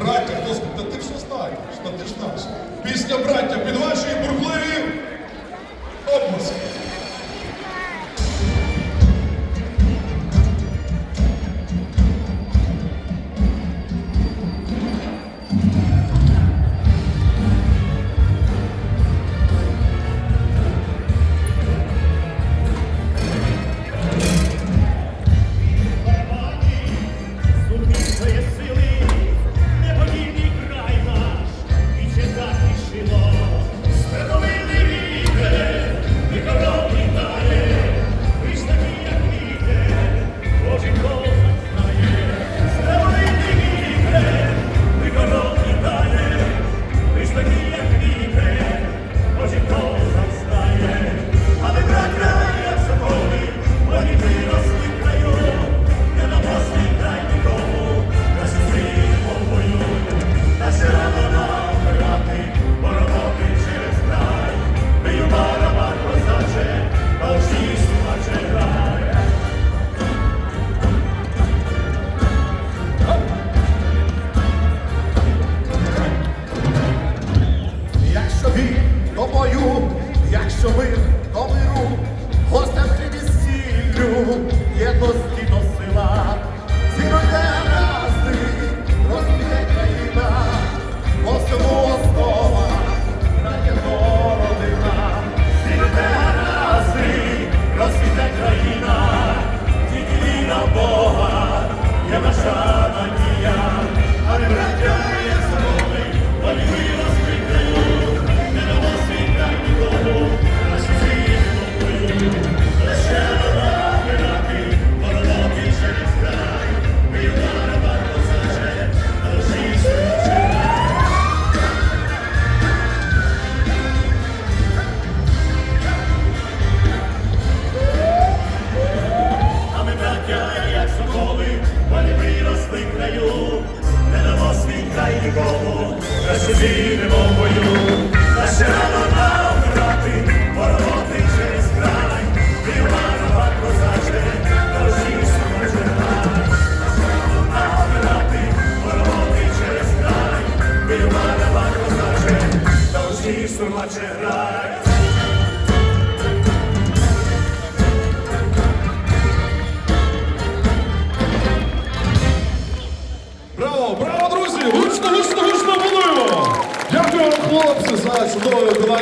Браття, Господи, Та ти все знаєш, та ти ж наш. Пісня браття під ваші бурхливі обласки.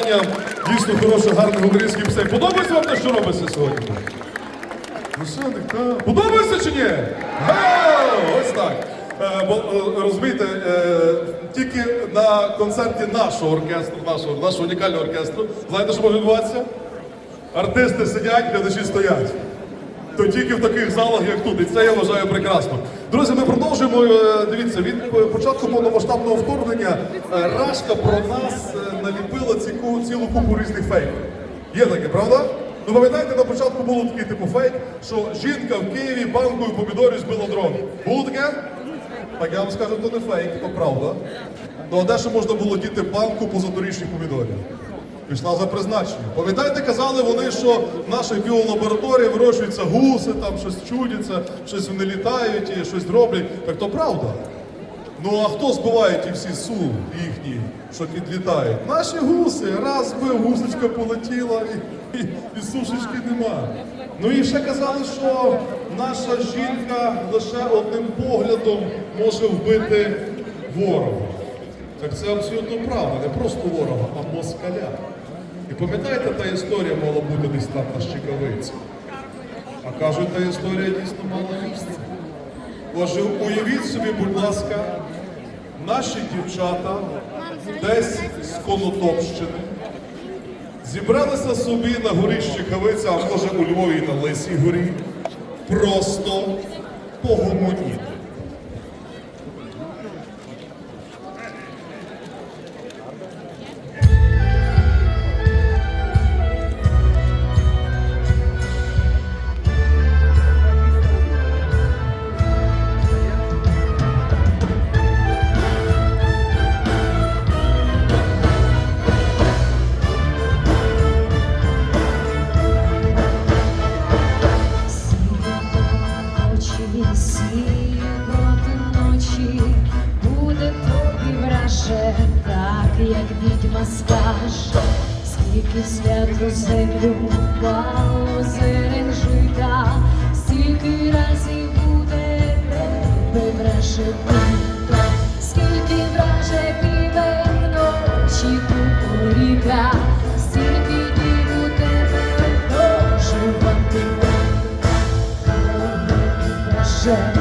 Чудове дійсно хороших, гарних українських пісень. Подобається вам те, що робиться сьогодні? Подобається чи ні? Ось так. Е, бо, е, розумієте, е, тільки на концерті нашого оркестру, нашого, нашого унікального оркестру, знаєте, що може відбуватися? Артисти сидять, глядачі стоять то тільки в таких залах, як тут. І це я вважаю прекрасно. Друзі, ми продовжуємо. Е, Дивіться, від е, початку повномасштабного вторгнення е, Рашка про нас наліпила ціку- цілу купу різних фейків. Є таке, правда? Ну пам'ятаєте, на початку було такий типу фейк, що жінка в Києві банкою помідорів збила дрон. Було таке? Так я вам скажу, то не фейк, то правда. Ну а де ще можна було діти банку позаторічних помідорів? Пішла за призначенням. Пам'ятаєте, казали вони, що в нашій біолабораторії вирощуються гуси, там щось чудяться, щось вони літають і щось роблять. Так то правда. Ну а хто збиває ті всі су їхні, що підлітають? Наші гуси. Раз збив, гусечка полетіла і, і, і сушечки нема. Ну і ще казали, що наша жінка лише одним поглядом може вбити ворога. Так це абсолютно правда, не просто ворога, а москаля. І пам'ятаєте, та історія мала бути десь там на Щекавиці? А кажуть, та історія дійсно мала місце. Отже, уявіть собі, будь ласка, наші дівчата десь з Конотопщини зібралися собі на горі Щекавиця, а може у Львові на Лисій горі, просто погомоніти. Як відьма скаже, скільки свято землю впало зелень жита, стільки разів буде тебе враже бито, скільки враже піве вночі кукуріка, стільки днів у тебе доживати. Враже,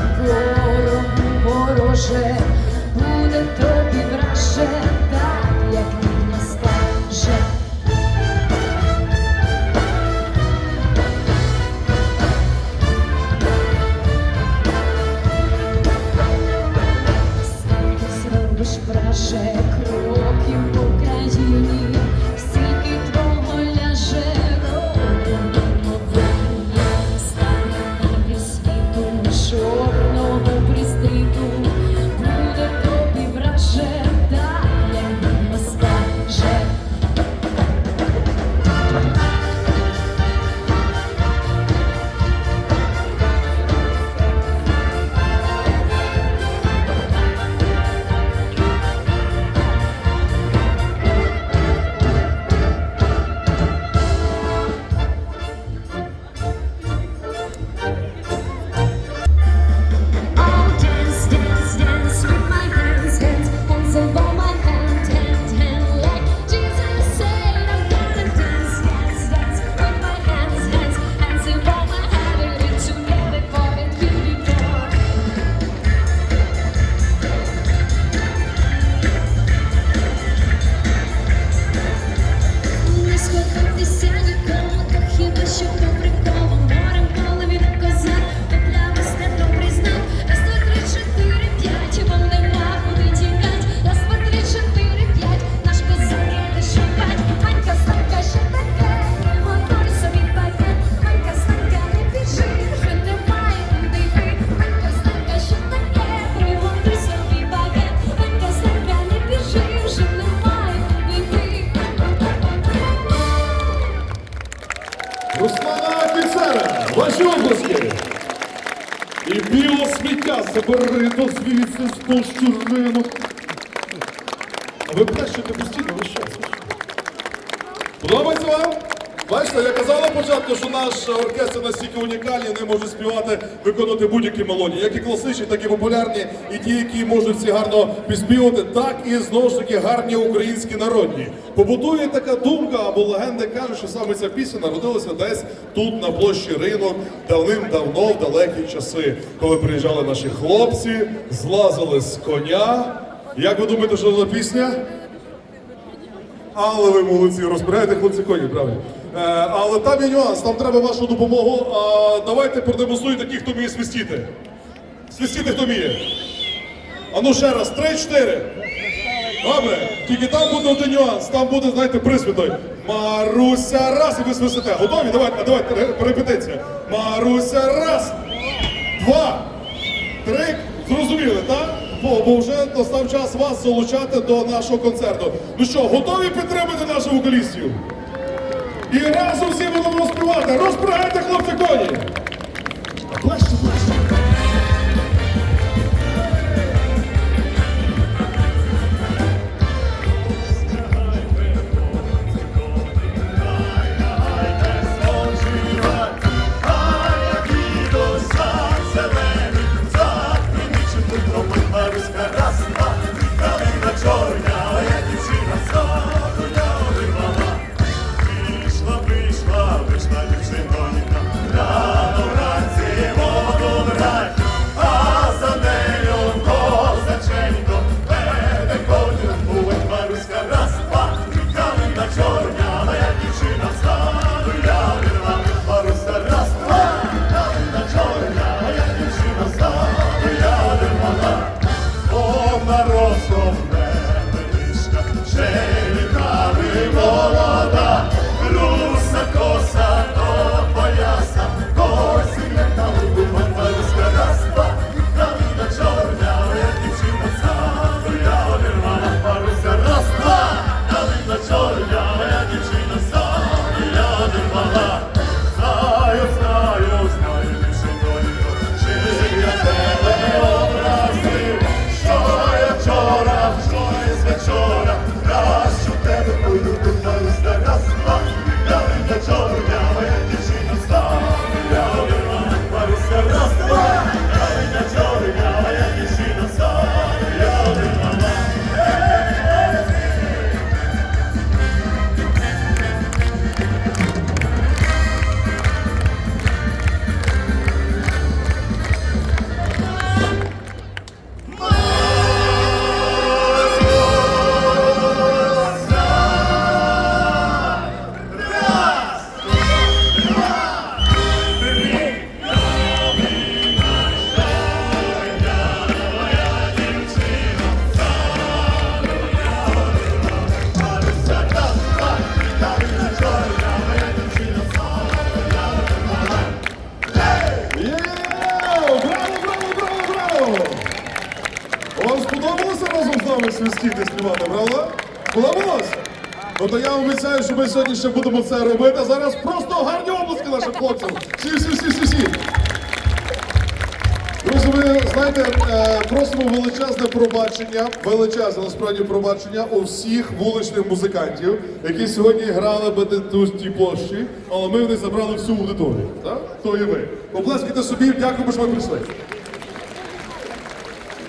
ваші обласки. І біло сміття забери звідси сто щуринок. А ви плещете постійно весь час. Подобається вам? Бачите, я казав на початку, що наш оркестр настільки унікальний, не може співати, виконувати будь-які мелодії, як і класичні, так і популярні, і ті, які можуть всі гарно підспівати, так і знову ж таки гарні українські народні. Побутує така думка або легенда каже, що саме ця пісня народилася десь тут, на площі ринок, давним-давно, в далекі часи, коли приїжджали наші хлопці, злазили з коня. Як ви думаєте, що за пісня? Але ви молодці, розбираєте хлопці коні, правильно. Е, але там є нюанс, там треба вашу допомогу. А, давайте продемонструйте ті, хто вміє свистіти. Свистіти хто вміє. А ну ще раз, три-чотири. Добре, тільки там буде один нюанс, там буде, знаєте, присвітой. Маруся раз, і ви свистите. Готові? Давайте, давайте, репетиція. Маруся раз, два, три. Зрозуміли, так? Бо, бо вже настав час вас залучати до нашого концерту. Ну що, готові підтримати наших вокалістів? І разом всі будемо розпівати. Розпрягайте, хлопці, коні! Образив, що Ну то я обіцяю, що ми сьогодні ще будемо це робити. А зараз просто гарні обласки нашим хлопцям. Всі, всі, всі, всі, всі. Друзі, ви знаєте, е, просимо величезне пробачення, величезне насправді пробачення у всіх вуличних музикантів, які сьогодні грали би тій площі, але ми в них забрали всю аудиторію. Так? То і ви. Поплескайте собі, дякуємо, що ви прийшли.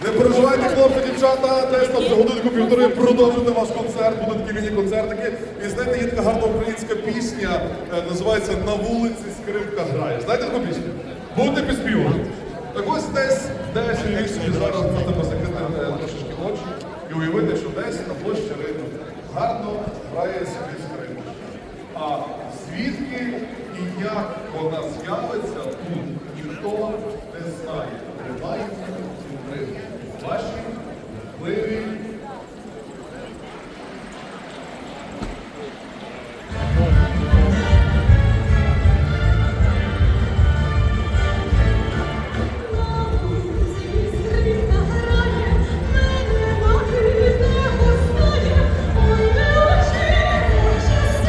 Не переживайте, хлопці, дівчата, десь там за годинку півтори продовжити ваш концерт, будуть такі міні-концертики. І знаєте, є така гарна українська пісня, е, називається На вулиці скрипка грає. Знаєте таку пісню? Будете підспівувати. Так ось десь, десь у лісі зараз будемо закрити е, трошечки очі і уявити, що десь на площі ринку гарно грає собі скрипка. А звідки і як вона з'явиться тут, ніхто не знає.